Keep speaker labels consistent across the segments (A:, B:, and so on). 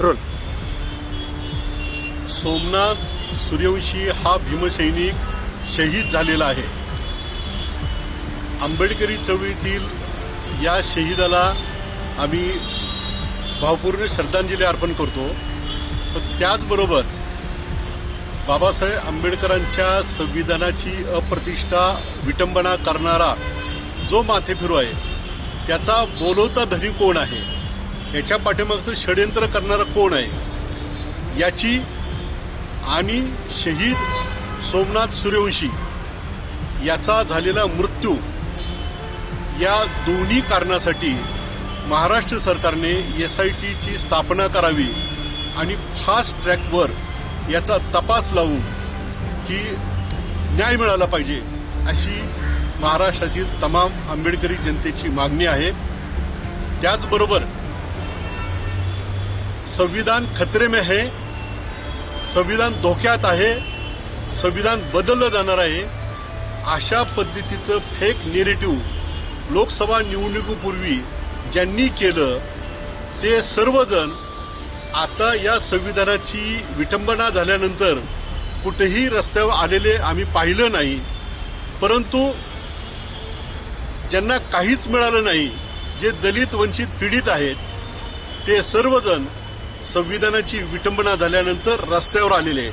A: Role.
B: Somnath Suryavanshi हा भीमसैनिक शहीद झालेला आहे. आंबेडकरी चळवळीतील या शहीदाला आम्ही भावपूर्ण श्रद्धांजली अर्पण करतो. पण त्याचबरोबर बाबासाहेब आंबेडकरांच्या संविधानाची अप्रतिष्ठा विटंबना करणारा जो माथेफिरू आहे त्याचा बोलवता धनी कोण आहे? याच्या पाठीमागचं षडयंत्र करणारा कोण आहे? याची आणि शहीद सोमनाथ सूर्यवंशी याचा झालेला मृत्यू या दोन्ही कारणासाठी महाराष्ट्र सरकारने एस आय टीची स्थापना करावी आणि फास्ट ट्रॅकवर याचा तपास लावून की न्याय मिळाला पाहिजे अशी महाराष्ट्रातील तमाम आंबेडकरी जनतेची मागणी आहे. त्याचबरोबर संविधान खतरे में है संविधान धोक्यात आहे संविधान बदललं जाणार आहे अशा पद्धतीचं फेक नेरेटिव्ह लोकसभा निवडणुकीपूर्वी ज्यांनी केलं ते सर्वजण आता या संविधानाची विटंबना झाल्यानंतर कुठेही रस्त्यावर आलेले आम्ही पाहिलं नाही. परंतु ज्यांना काहीच मिळालं नाही जे दलित वंचित पीडित आहेत ते सर्वजण संविधानाची विटंबना झाल्यानंतर रस्त्यावर आलेले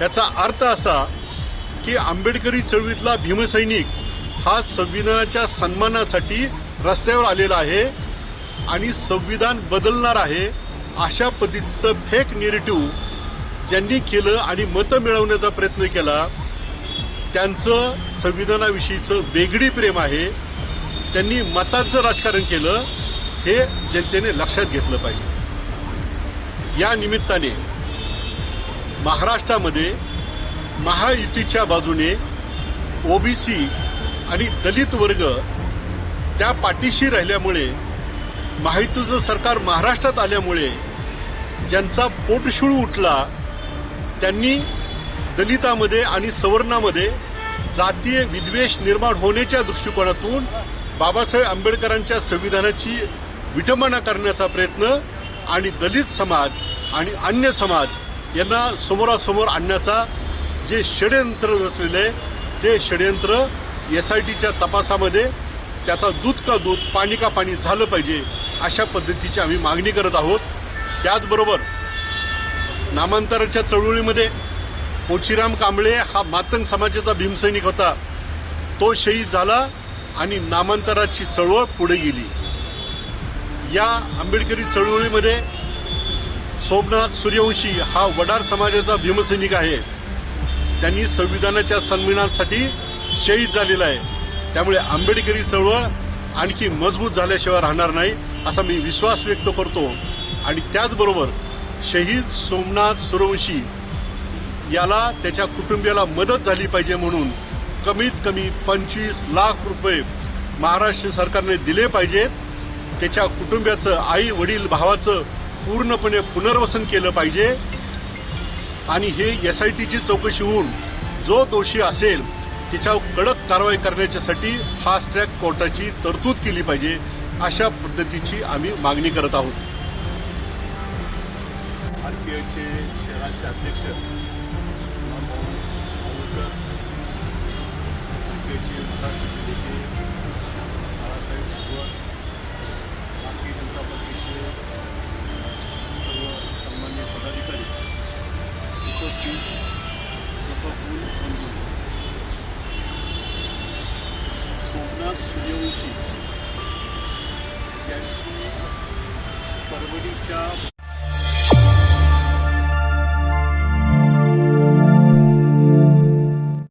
B: याचा अर्थ असा की आंबेडकरी चळवळीतला भीमसैनिक हा संविधानाच्या सन्मानासाठी रस्त्यावर आलेला आहे आणि संविधान बदलणार आहे अशा पद्धतीचं फेक नेरेटिव्ह ज्यांनी केलं आणि मतं मिळवण्याचा प्रयत्न केला त्यांचं संविधानाविषयीचं वेगळी प्रेम आहे. त्यांनी मतांचं राजकारण केलं हे जनतेने लक्षात घेतलं पाहिजे. या निमित्ताने महाराष्ट्रामध्ये महायुतीच्या बाजूने ओबीसी आणि दलित वर्ग त्या पाठीशी राहिल्यामुळे माहितीचं सरकार महाराष्ट्रात आल्यामुळे ज्यांचा पोटशूळ उठला त्यांनी दलितामध्ये आणि सवर्णामध्ये जातीय विद्वेष निर्माण होण्याच्या दृष्टिकोनातून बाबासाहेब आंबेडकरांच्या संविधानाची विटंबना करण्याचा प्रयत्न आणि दलित समाज आणि अन्य समाज यांना समोरासमोर आणण्याचा जे षडयंत्र रचलेलं आहे ते षडयंत्र एस आय टीच्या तपासामध्ये त्याचा दूध का दूध पाणी का पाणी झालं पाहिजे अशा पद्धतीची आम्ही मागणी करत आहोत. त्याचबरोबर नामांतराच्या चळवळीमध्ये पोचीराम कांबळे हा मातंग समाजाचा भीमसैनिक होता. तो शहीद झाला आणि नामांतराची चळवळ पुढे गेली. या आंबेडकरी चळवळीमध्ये सोमनाथ सूर्यवंशी हा वडार समाजाचा भीमसैनिक आहे. त्यांनी संविधानाच्या सन्मानासाठी शहीद झालेला आहे. त्यामुळे आंबेडकरी चळवळ आणखी मजबूत झाल्याशिवाय राहणार नाही असा मी विश्वास व्यक्त करतो. आणि त्याचबरोबर शहीद सोमनाथ सूर्यवंशी याला त्याच्या कुटुंबियाला मदत झाली पाहिजे म्हणून कमीत कमी पंचवीस लाख रुपये महाराष्ट्र सरकारने दिले पाहिजेत. त्याच्या कुटुंबियाचं आई वडील भावाचं पूर्णपणे पुनर्वसन केलं पाहिजे. आणि हे एस आय टीची चौकशी होऊन जो दोषी असेल त्याच्यावर कडक कारवाई करण्याच्यासाठी फास्ट ट्रॅक कोर्टाची तरतूद केली पाहिजे अशा पद्धतीची आम्ही मागणी करत आहोत. आर पी आयचे शहराचे अध्यक्ष सोमनाथ म्हणजे सूर्यवंशी यांची परभणीच्या